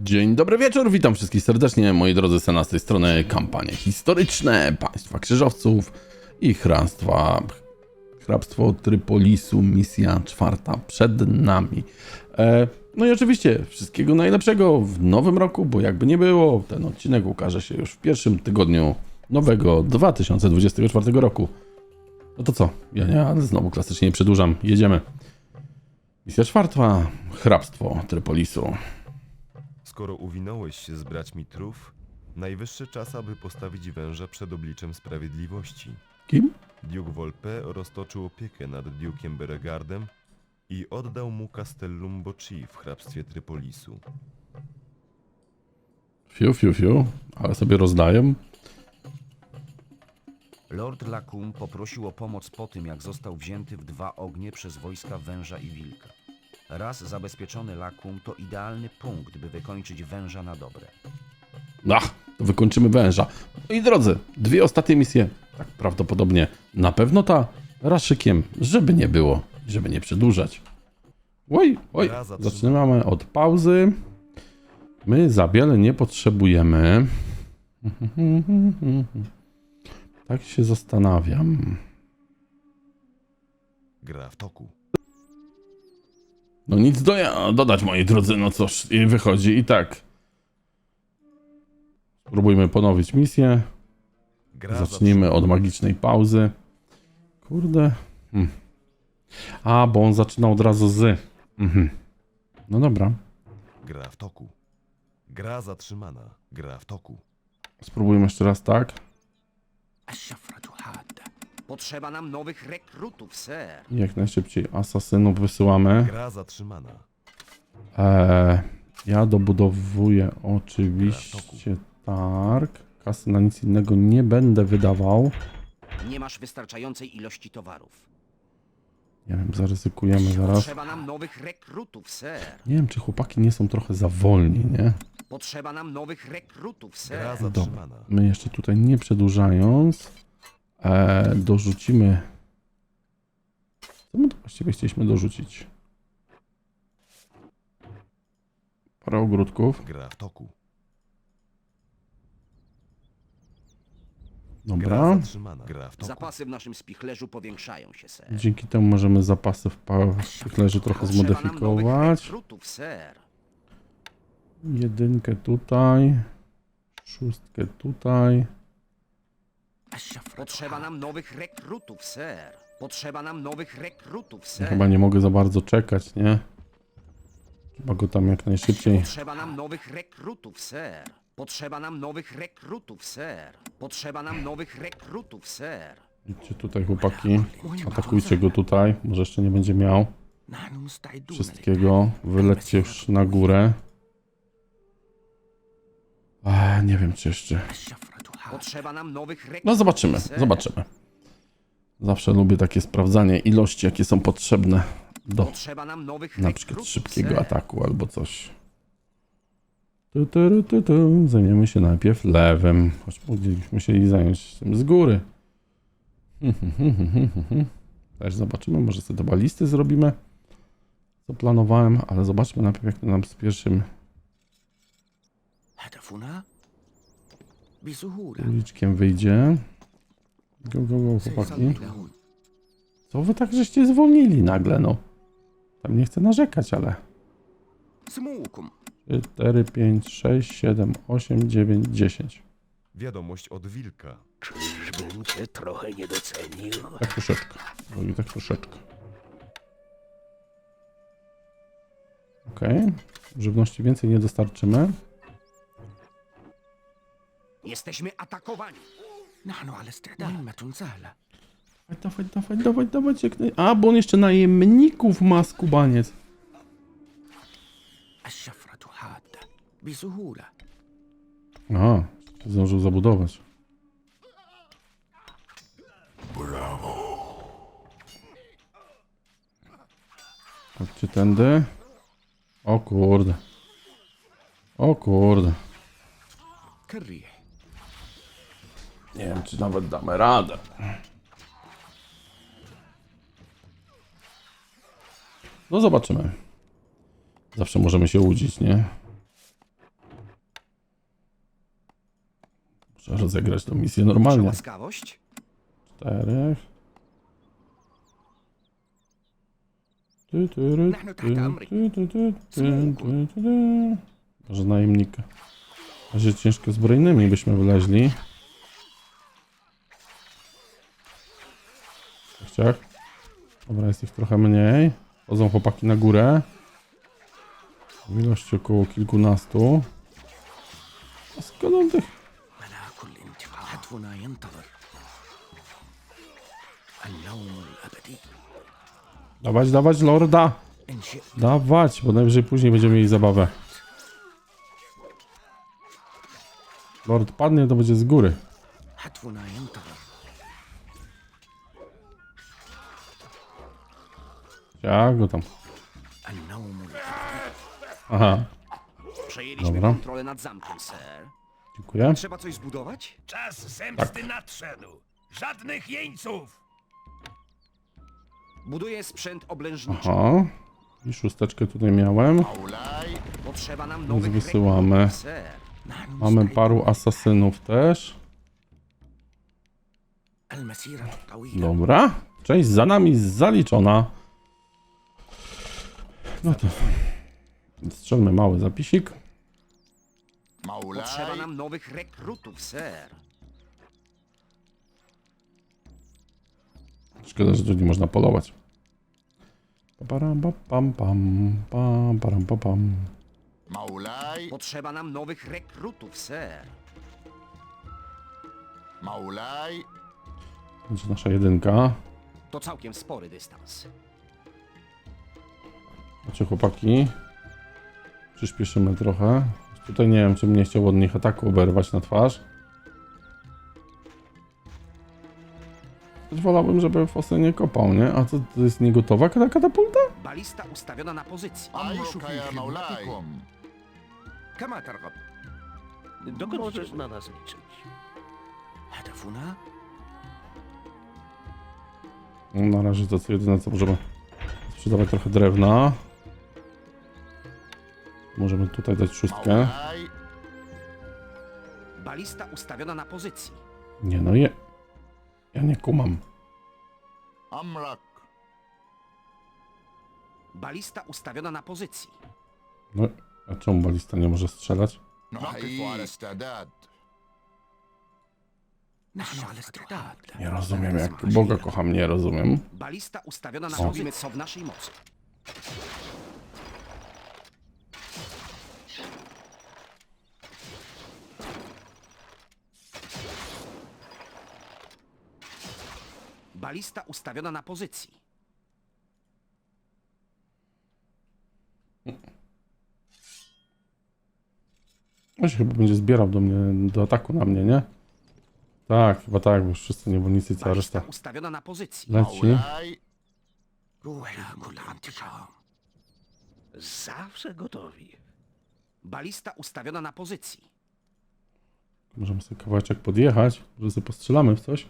Dzień dobry wieczór, witam wszystkich serdecznie, moi drodzy, z tej strony kampanie historyczne państwa krzyżowców i hrabstwa, hrabstwo Trypolisu, misja czwarta przed nami. E, no i oczywiście wszystkiego najlepszego w nowym roku, bo jakby nie było, ten odcinek ukaże się już w pierwszym tygodniu nowego 2024 roku. No to co, ja, ja znowu klasycznie nie przedłużam, jedziemy. Misja czwarta, hrabstwo Trypolisu. Skoro uwinąłeś się z braćmi trów, najwyższy czas, aby postawić węża przed obliczem sprawiedliwości. Kim? Duke Volpe roztoczył opiekę nad Duke'iem Beregardem i oddał mu Castellum Boci w hrabstwie Trypolisu. Fiu, fiu, fiu, ale sobie rozdaję. Lord Lacum poprosił o pomoc po tym, jak został wzięty w dwa ognie przez wojska węża i wilka. Raz zabezpieczony Lacum to idealny punkt, by wykończyć węża na dobre. Ach, to wykończymy węża. No i drodzy, dwie ostatnie misje. Tak prawdopodobnie na pewno ta raszykiem, żeby nie było, żeby nie przedłużać. Oj, oj, zaczynamy od pauzy. My za wiele nie potrzebujemy. Tak się zastanawiam. Gra w toku. No nic do, dodać, moi drodzy, no cóż, i wychodzi i tak. Spróbujmy ponowić misję. Zacznijmy od magicznej pauzy. Kurde. Hmm. A, bo on zaczyna od razu z. Mhm. No dobra. Gra w toku. Gra zatrzymana. Gra w toku. Spróbujmy jeszcze raz tak. Potrzeba nam nowych rekrutów, sir. I jak najszybciej asasynów wysyłamy. Gra zatrzymana. Eee, ja dobudowuję oczywiście targ. Kasy na nic innego nie będę wydawał. Nie masz wystarczającej ilości towarów. Nie wiem, zaryzykujemy zaraz. Potrzeba nam nowych rekrutów, sir. Nie wiem, czy chłopaki nie są trochę za wolni, nie? Potrzeba nam nowych rekrutów, sir. Gra Dobra, zatrzymana. my jeszcze tutaj nie przedłużając, e, dorzucimy. Co my tu właściwie chcieliśmy dorzucić? Parę ogródków. Gra w toku. Gra Dobra. zatrzymana. Gra w toku. Zapasy w naszym spichlerzu powiększają się, sir. Dzięki temu możemy zapasy w pa- w trochę Potrzeba nam nowych zmodyfikować. rekrutów. Jedynkę tutaj. Szóstkę tutaj. Potrzeba nam nowych rekrutów, sir. Potrzeba nam nowych rekrutów, sir. chyba nie mogę za bardzo czekać, nie? Trzeba go tam jak najszybciej. Potrzeba nam nowych rekrutów, sir. Potrzeba nam nowych rekrutów, sir. Potrzeba nam nowych rekrutów, sir. Idźcie tutaj, chłopaki. Atakujcie go tutaj. Może jeszcze nie będzie miał wszystkiego. Wylećcie już na górę. A, nie wiem, czy jeszcze. Potrzeba nam nowych. No zobaczymy, zobaczymy. Zawsze lubię takie sprawdzanie ilości, jakie są potrzebne do Potrzeba nam nowych na przykład szybkiego ataku albo coś. Tu, tu, tu, tu, tu. Zajmiemy się najpierw lewym. Choć musieli zająć tym z góry. Hm, hm, hm, Też zobaczymy, może sobie dwa listy zrobimy. Co planowałem, ale zobaczmy najpierw jak to nam z pierwszym Uliczkiem wyjdzie. Go, go, go, chłopaki. Co wy tak żeście zwolnili nagle, no? Tam nie chcę narzekać, ale... 4, 5, 6, 7, 8, 9, 10. Wiadomość od wilka. Czyżbym cię trochę nie docenił? Tak troszeczkę. Oj, tak troszeczkę. Okej. Okay. Żywności więcej nie dostarczymy. Jesteśmy atakowani. نحن على استعداد مهمة سهلة Dawaj, dawaj, dawaj, dawaj, dawaj. Jak naj... A, bo on jeszcze najemników ma skubaniec. الشفرة حادة بسهولة A, zdążył zabudować. Chodźcie tędy. O kurde. O kurde. كالريح Nie wiem, czy nawet damy radę. No zobaczymy. Zawsze możemy się łudzić, nie? Muszę rozegrać tą misję normalnie. Łaskawość? Czterech. Może najemnika. A się ciężko zbrojnymi byśmy wyleźli. gościach. Dobra, jest ich trochę mniej. Chodzą chłopaki na górę. W ilości około kilkunastu. A skąd on tych? Dawać, dawać, lorda! Dawać, bo najwyżej później będziemy mieli zabawę. Lord padnie, to będzie z góry. Jak go tam? Aha. Przejęliśmy Dobra. kontrolę nad zamkiem, sir. Dziękuję. Trzeba coś zbudować? Czas zemsty tak. nadszedł. Żadnych jeńców! Buduję sprzęt oblężniczy. Aha. I szósteczkę tutaj miałem. Potrzeba nam nowych wysyłamy. Mamy paru asasynów też. Dobra. Część za nami zaliczona. No to strzelmy mały zapisik. Potrzeba nam nowych rekrutów, ser. Szkoda, że tu nie można polować. Param, param. Maulaj. Potrzeba nam nowych rekrutów, ser. Maulaj. To jest nasza jedynka. To całkiem spory dystans. Znaczy chłopaki, przyspieszymy trochę. Tutaj nie wiem, czy mnie chciał od nich ataku oberwać na twarz. Też wolałbym, żeby Fosy nie kopał, nie? A co, to jest niegotowa ta katapulta? Balista ustawiona na pozycji. Kama Targop. Dokąd możesz na nas liczyć? Hadafuna? No, na razie to co jedyne co możemy sprzedawać trochę drewna. Możemy tutaj dać szóstkę. مولاي Balista ustawiona na pozycji. Nie no, je. Ja nie kumam. أمرك Balista ustawiona na pozycji. No, a czemu balista nie może strzelać? نقف على استعداد نحن على استعداد Nie rozumiem, jak Boga kocham, nie rozumiem. Balista ustawiona na O. Robimy co w naszej mocy. Balista ustawiona na pozycji. On się chyba będzie zbierał do mnie, do ataku na mnie, nie? Tak, chyba tak, bo już wszyscy niewolnicy i cała Balista reszta ustawiona na pozycji. leci. Zawsze gotowi. Balista ustawiona na pozycji. Możemy sobie kawałeczek podjechać, może sobie postrzelamy w coś.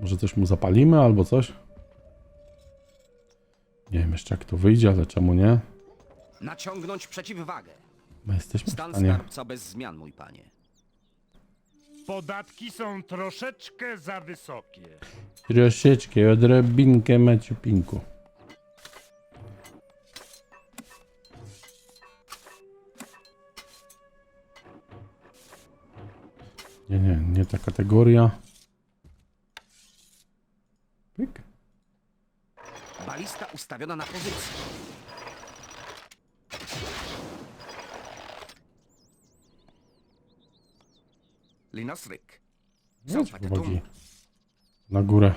Może coś mu zapalimy albo coś. Nie wiem jeszcze jak to wyjdzie, ale czemu nie? Naciągnąć przeciwwagę. My jesteśmy w Stan stanie. skarbca bez zmian, mój panie. Podatki są troszeczkę za wysokie. Troszeczkę, odrobinkę maciupinku. Nie, nie, nie ta kategoria. Pyk. Lista ustawiona na pozycji. Linasryk. Rzuć uwagi. Na górę.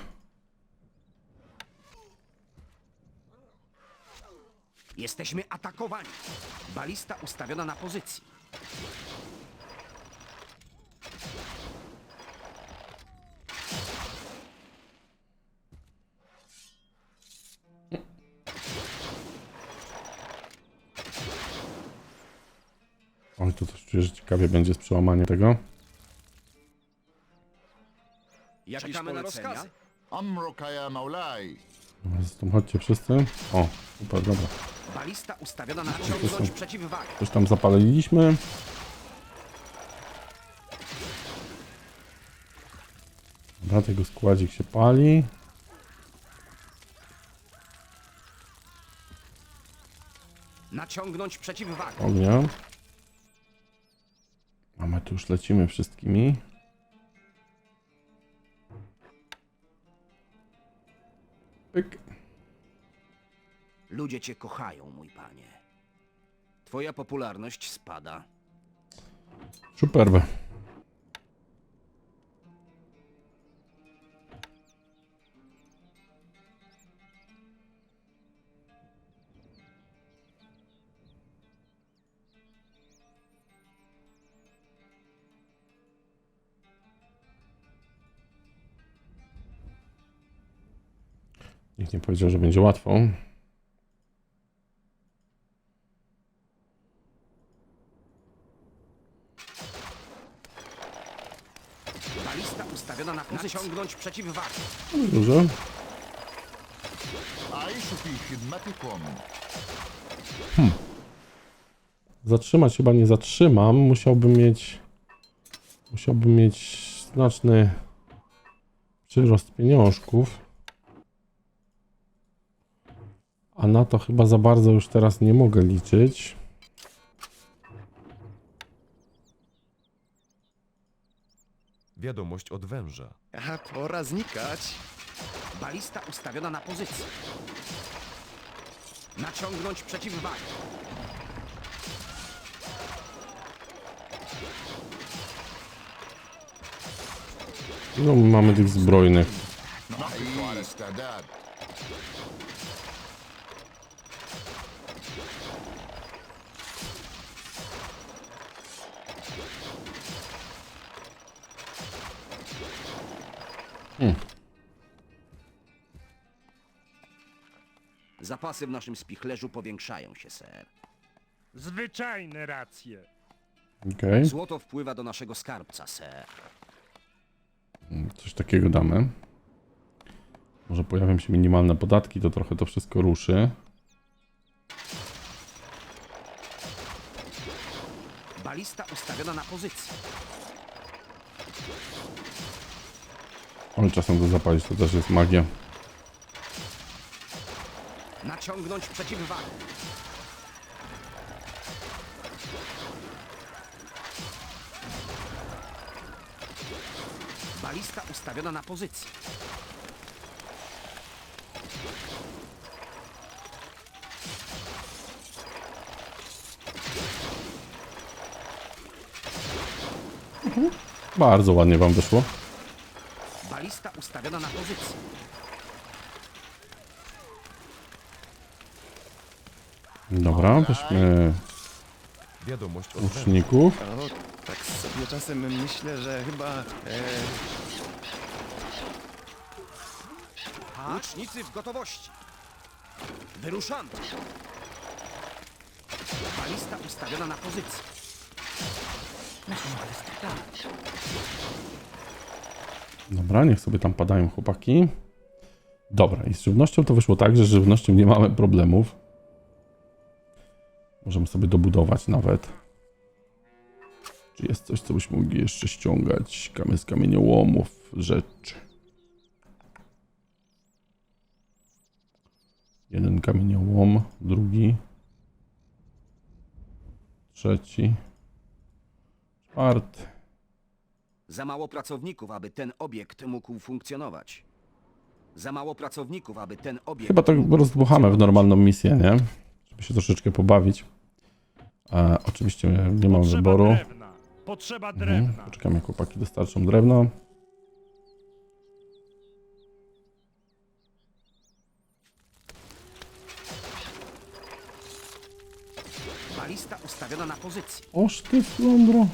Jesteśmy atakowani. Balista ustawiona na pozycji. Ciekawie będzie z przełamaniem tego. Jakieś Czekamy na rozkazy. Amrokaya Maulai. No, Zatem chodźcie wszyscy. O, super, dobra. Balista ustawiona na ciągnąć są- Coś tam zapaliliśmy. Dobra, tego składzik się pali. Naciągnąć przeciwwagę. Ognia. A my tu już lecimy wszystkimi. Pyk. Ludzie cię kochają, mój panie. Twoja popularność spada. Superbe. Nikt nie powiedział, że będzie łatwo. Balista ustawiona na pozycję. Naciągnąć przeciwwagę. Dużo. أعيش في خدمتكم Zatrzymać chyba nie zatrzymam. Musiałbym mieć. Musiałbym mieć znaczny przyrost pieniążków. A na to chyba za bardzo już teraz nie mogę liczyć. Wiadomość od węża. Aha, pora znikać. Balista ustawiona na pozycji. Naciągnąć przeciwwagę. No, mamy tych zbrojnych. No Zapasy w naszym spichlerzu powiększają się, ser. Zwyczajne racje. Okej. Złoto wpływa do naszego skarbca, ser. Coś takiego damy. Może pojawią się minimalne podatki, to trochę to wszystko ruszy. Balista ustawiona na pozycję. Ale czasem to zapalić to też jest magia. Naciągnąć przeciwwagę. Balista ustawiona na pozycję. Bardzo ładnie wam wyszło. Balista ustawiona na pozycję. Dobra, weźmy Wiadomość od węża. łuczników. O, tak sobie czasem myślę, że chyba... E, Łucznicy w gotowości. Wyruszamy. Balista ustawiona na pozycję. Dobra, niech sobie tam padają chłopaki. Dobra, i z żywnością to wyszło tak, że z żywnością nie mamy problemów. Możemy sobie dobudować nawet. Czy jest coś, co byśmy mogli jeszcze ściągać? Kamień z kamieniołomów, rzeczy. Jeden kamieniołom, drugi. Trzeci. Czwarty. Za mało pracowników, aby ten obiekt mógł funkcjonować. Za mało pracowników, aby ten obiekt. Chyba to mógł rozdmuchamy w normalną misję, nie? Żeby się troszeczkę pobawić. E, oczywiście nie mam Potrzeba wyboru. drewna. Potrzeba Mhm. drewna. Poczekamy, jak chłopaki dostarczą drewno. Balista ustawiona na pozycję. Oż ty flądro.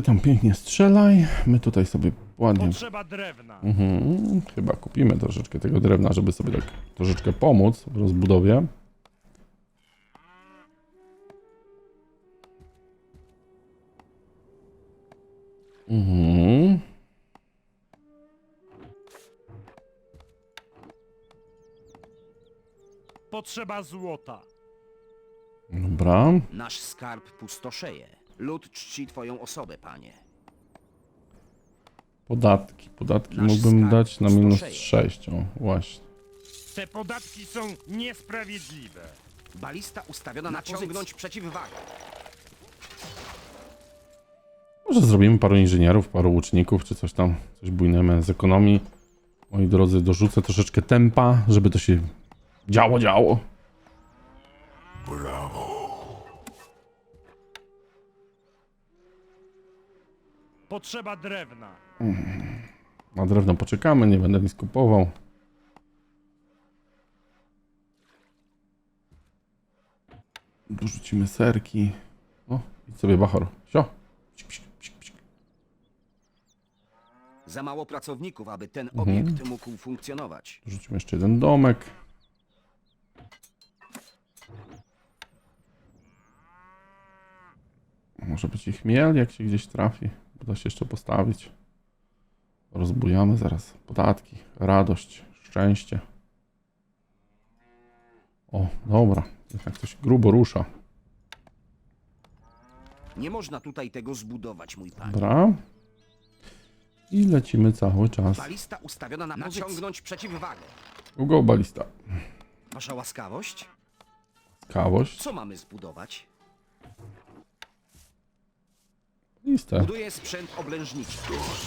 Ty tam pięknie strzelaj. My tutaj sobie ładnie. Potrzeba drewna. Mhm. Chyba kupimy troszeczkę tego drewna, żeby sobie tak troszeczkę pomóc w rozbudowie. Mhm. Potrzeba złota. Dobra. Nasz skarb pustoszeje. Lud czci twoją osobę, panie. Podatki. Podatki Nasz mógłbym skarb dać na minus pustoszeje. 6. O, właśnie. Te podatki są niesprawiedliwe. Balista ustawiona na ciągnąć przeciwwagę. Może zrobimy paru inżynierów, paru łuczników, czy coś tam. Coś bujnemy z ekonomii. Moi drodzy, dorzucę troszeczkę tempa, żeby to się działo, działo. Potrzeba drewna. Na drewno poczekamy, nie będę nic kupował. Dorzucimy serki. O, idź sobie bachor. Sio. Psik, psik, psik, psik. Za mało pracowników, aby ten Mhm. obiekt mógł funkcjonować. Dorzucimy jeszcze jeden domek. Może być ich miel, jak się gdzieś trafi. Uda się jeszcze postawić. Rozbujamy zaraz podatki, radość, szczęście. O, dobra. Jednak coś grubo rusza. Nie można tutaj tego zbudować, mój panie. Dobra. I lecimy cały czas. Balista ustawiona na naciągnąć przeciwwagę. Ugo balista. Wasza łaskawość? Kawość. Co mamy zbudować? Lista. Buduje sprzęt oblężniczy.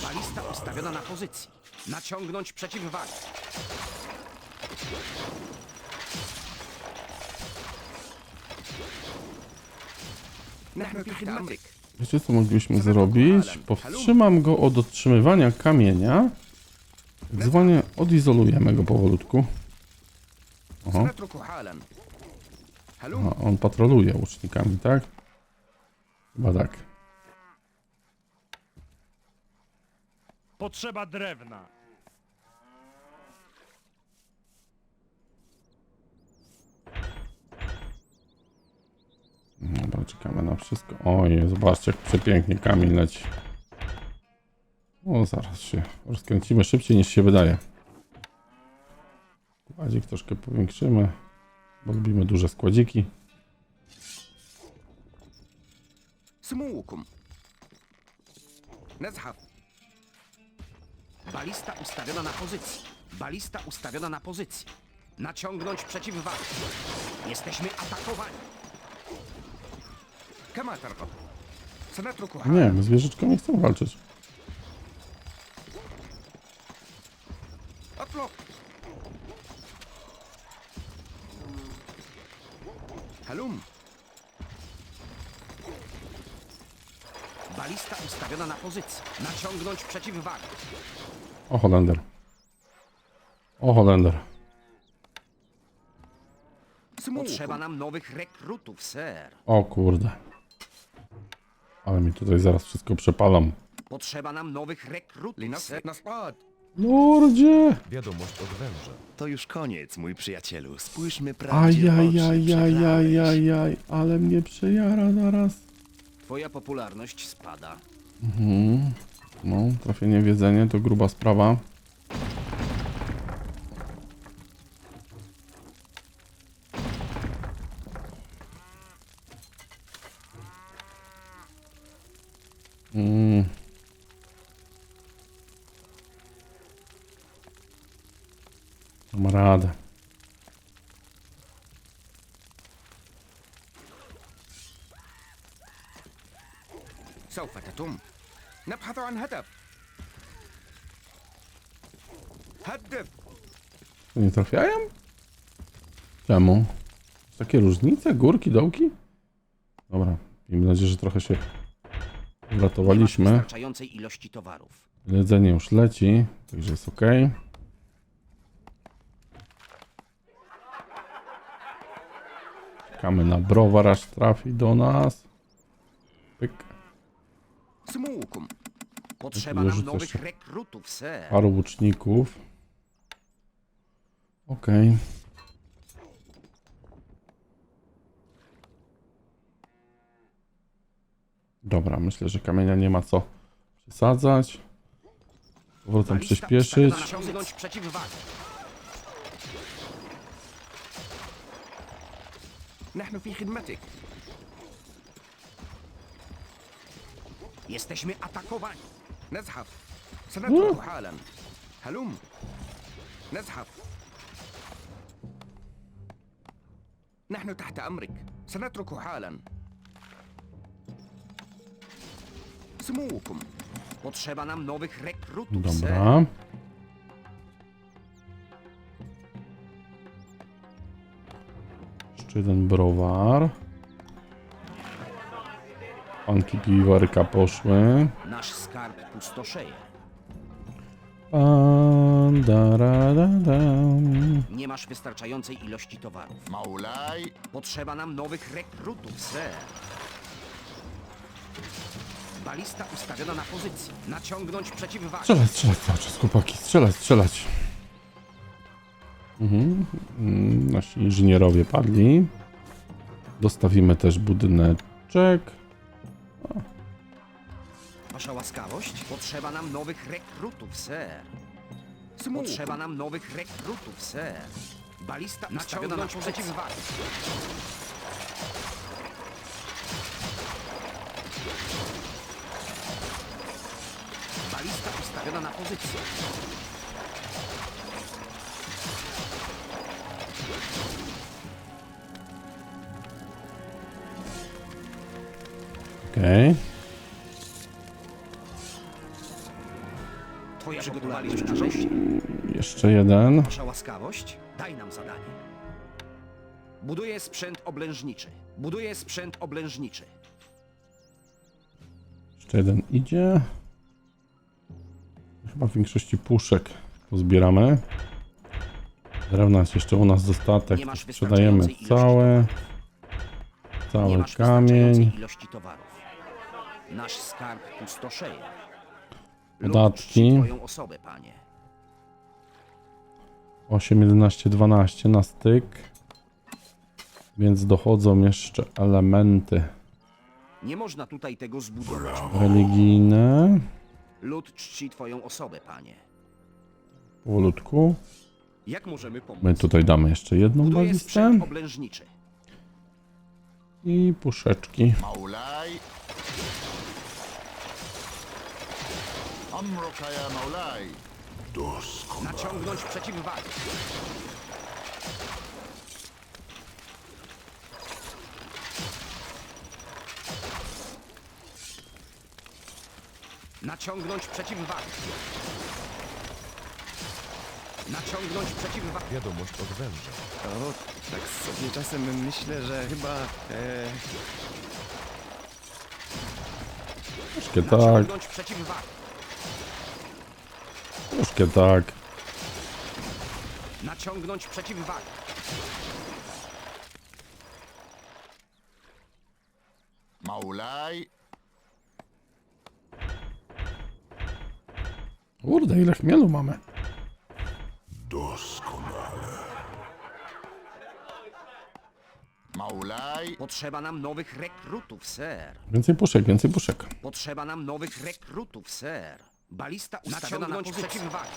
Balista ustawiona na pozycji. Naciągnąć przeciwwagę. Narkotyk. Wiecie co moglibyśmy zrobić? Powstrzymam go od otrzymywania kamienia. Dzwonię, odizolujemy go powolutku. Oho. A on patroluje łucznikami, tak? Chyba tak. Potrzeba drewna. Dobra, czekamy na wszystko. Oj, zobaczcie jak przepięknie kamień leci. O, zaraz się rozkręcimy szybciej niż się wydaje. Kładzik troszkę powiększymy, bo lubimy duże składziki. سموكم نزحف Balista ustawiona na pozycji. Balista ustawiona na pozycji. Naciągnąć przeciwwagę. Jesteśmy atakowani. Kama tarkowa. Senatru Kuchar. Nie, no z wieżyczką nie chcemy walczyć. Halum. ustawiona na pozycji. Naciągnąć przeciwwagę. O Holender. O Holender. Potrzeba nam nowych rekrutów, ser. O kurde. Ale mi tutaj zaraz wszystko przepalam. Potrzeba nam nowych rekrutów, ser. na skład. Lordzie! Wiadomość od węża. To już koniec, mój przyjacielu. Spójrzmy prawdzie w ale mnie przejara zaraz. Twoja popularność spada. No, trafienie w jedzenie to gruba sprawa. Mm. Dam radę. سوف تتم نبحث عن هدف هدف Nie trafiają? Czemu? Takie różnice? Górki, dołki? Dobra, miejmy nadzieję, że trochę się Nie masz uratowaliśmy. wystarczającej ilości towarów. Jedzenie już leci, także jest ok. Czekamy na browar, aż trafi do nas. Pyk. سموكم Potrzeba Już nam rzucę nowych jeszcze. rekrutów, ser. Paru łuczników. Ok. Dobra, myślę, że kamienia nie ma co przesadzać. Powrotem Balista przyspieszyć. ustawiona na Naciągnąć przeciwwagę. نحن في خدمتك Jesteśmy atakowani. نزحف سنترك حالا هلم نزحف نحن تحت أمرك سنترك حالا سموكم Potrzeba nam nowych rekrutów, ser. Dobra. Jeszcze jeden browar. Panki piwarka poszły. Nasz skarb pustoszeje. Pan, da, da, da. Nie masz wystarczającej ilości towarów. Maulaj, Potrzeba nam nowych rekrutów, sir. Balista ustawiona na pozycji. Naciągnąć przeciwwagę. Strzelać, strzelać cały czas, chłopaki. Strzelać, strzelać. Mhm. Mm, nasi inżynierowie padli. Dostawimy też budyneczek wasza łaskawość? Potrzeba nam nowych rekrutów, ser. Smug. Potrzeba nam nowych rekrutów, ser. Balista naciąga na przeciwwagę. Balista ustawiona na pozycję. Okej. Okay. Narzędzie. Jeszcze jeden. Wasza łaskawość? Daj nam zadanie. Buduję sprzęt oblężniczy. Buduję sprzęt oblężniczy. Jeszcze jeden idzie. Chyba w większości puszek pozbieramy. Drewna jest jeszcze u nas dostatek. Nie masz Sprzedajemy wystarczającej całe. Nie Cały masz kamień. wystarczającej ilości towarów. Nasz skarb pustoszeje. Podatki. 8, 11, 12 na styk. Więc dochodzą jeszcze elementy Nie można tutaj tego zbudować. religijne. Lud czci twoją osobę, panie. Powolutku. Jak możemy pomóc? My tutaj damy jeszcze jedną Buduje I puszeczki. Maulaj. أمرك يا مولاي Naciągnąć przeciwwagę. Naciągnąć przeciwwagę. Naciągnąć przeciwwagę. Wiadomość od węża. O, tak sobie czasem myślę, że chyba... E, Troszkę tak, Naciągnąć przeciwwagę. Puszkiem, tak. Naciągnąć przeciwwagę. Maulaj. Kurde, ile chmielu mamy. Doskonale. Maulaj. Potrzeba nam nowych rekrutów, ser. Więcej puszek, więcej puszek. Potrzeba nam nowych rekrutów, ser. Balista ustawiona na pozycję. przeciwwagę.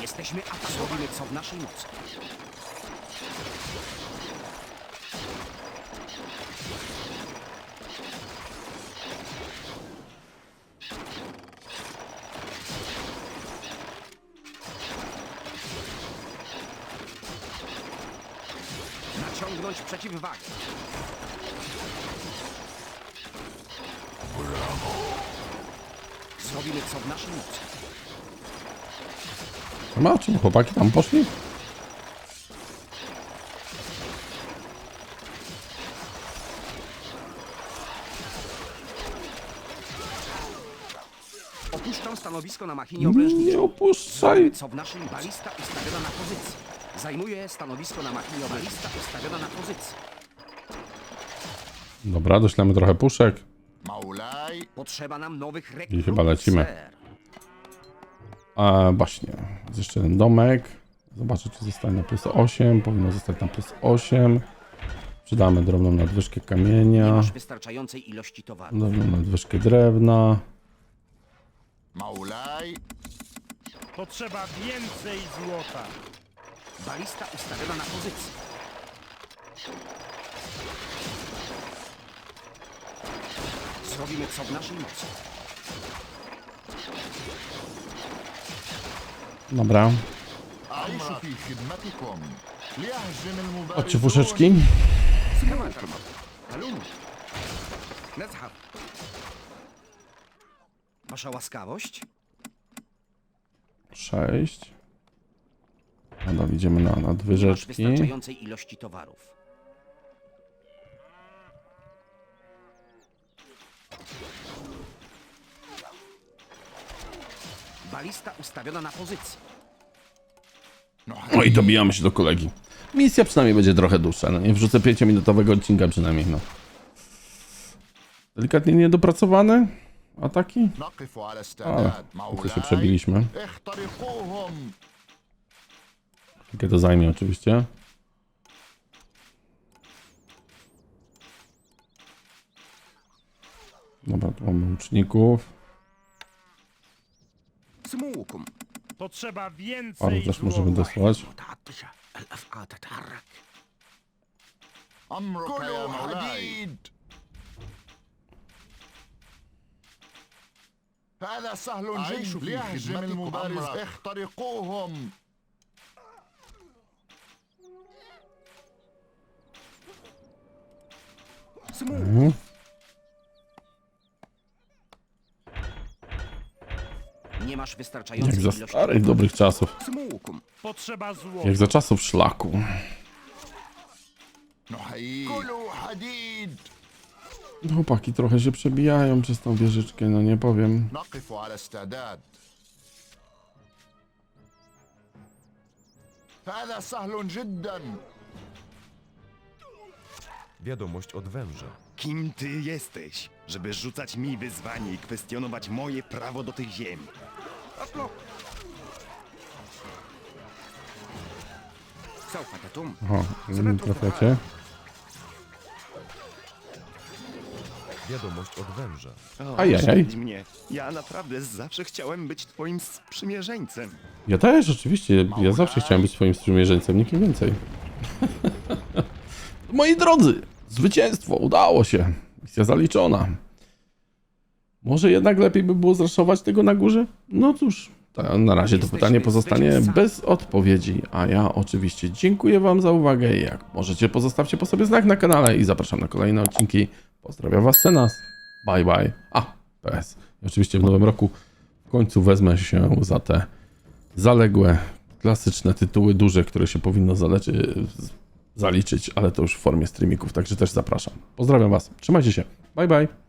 Jesteśmy atakowani co w naszej mocy. Naciągnąć przeciwwagę. Zrobimy co w naszej mocy. Ma czym chłopaki tam poszli? stanowisko na machinie Nie opuszczaj. Co w naszym balista ustawiona na pozycji. Zajmuje stanowisko na machinie balista ustawiona na pozycji. Dobra, doślemy trochę puszek. Maulaj, Potrzeba nam nowych rekrutów. chyba lecimy. A właśnie, jest jeszcze jeden domek. Zobaczę, czy zostanie na plus 8. Powinno zostać na plus 8. Przydamy drobną nadwyżkę Nie kamienia, masz wystarczającej ilości drobną nadwyżkę drewna. مولاي Potrzeba więcej złota. Balista ustawiona na pozycji. Zrobimy co w naszej mocy. Dobra, أعيش في خدمتكم ليهجم chodźcie المبارزون fuszeczki. كما ترمى هلوم نزحف Wasza łaskawość? 6. Nadal idziemy na masz nadwyżeczki. wystarczającej ilości towarów. Balista ustawiona na pozycji. No i dobijamy się do kolegi. Misja przynajmniej będzie trochę dłuższa. No nie wrzucę 5-minutowego odcinka przynajmniej, no. Delikatnie niedopracowane ataki, نقف على ale استعداد to się مولاي przebiliśmy. اخترقوهم Chwilkę to zajmie oczywiście. Dobra, tu mamy łuczników. سموكم Potrzeba Paru więcej też możemy złota. dosłać. متعطشة الأفعى تتحرك أمرك يا كلوا مولاي هذا سهل أعيش جدا في ليهجم خدمتكم المبارز أمرك. اخترقوهم سموكم Nie masz Jak wystarczającej za ilości starych dobrych czasów. سموكم Potrzeba złota. Jak za czasów szlaku. نحييك كلوا حديد Chłopaki trochę się przebijają przez tą wieżyczkę, no nie powiem. نقف على استعداد هذا سهل جدا Wiadomość od węża. Kim ty jesteś, żeby rzucać mi wyzwanie i kwestionować moje prawo do tych ziem? أطلق سوف تتم Aha, nie trafiacie. Wiadomość od węża. O, Ajajaj. mnie. Ja naprawdę zawsze chciałem być twoim sprzymierzeńcem. Ja też, oczywiście. Ja zawsze chciałem być swoim sprzymierzeńcem, nikim więcej. Moi drodzy, zwycięstwo, udało się. Misja zaliczona. Może jednak lepiej by było zraszować tego na górze? No cóż, to na razie to Jesteśmy pytanie pozostanie bez odpowiedzi, a ja oczywiście dziękuję Wam za uwagę. Jak możecie, pozostawcie po sobie znak na kanale i zapraszam na kolejne odcinki. Pozdrawiam Was, Senas. Bye bye. A, PS. Oczywiście w nowym roku w końcu wezmę się za te zaległe, klasyczne tytuły duże, które się powinno zaleczy, zaliczyć, ale to już w formie streamików, także też zapraszam. Pozdrawiam Was, trzymajcie się, bye bye.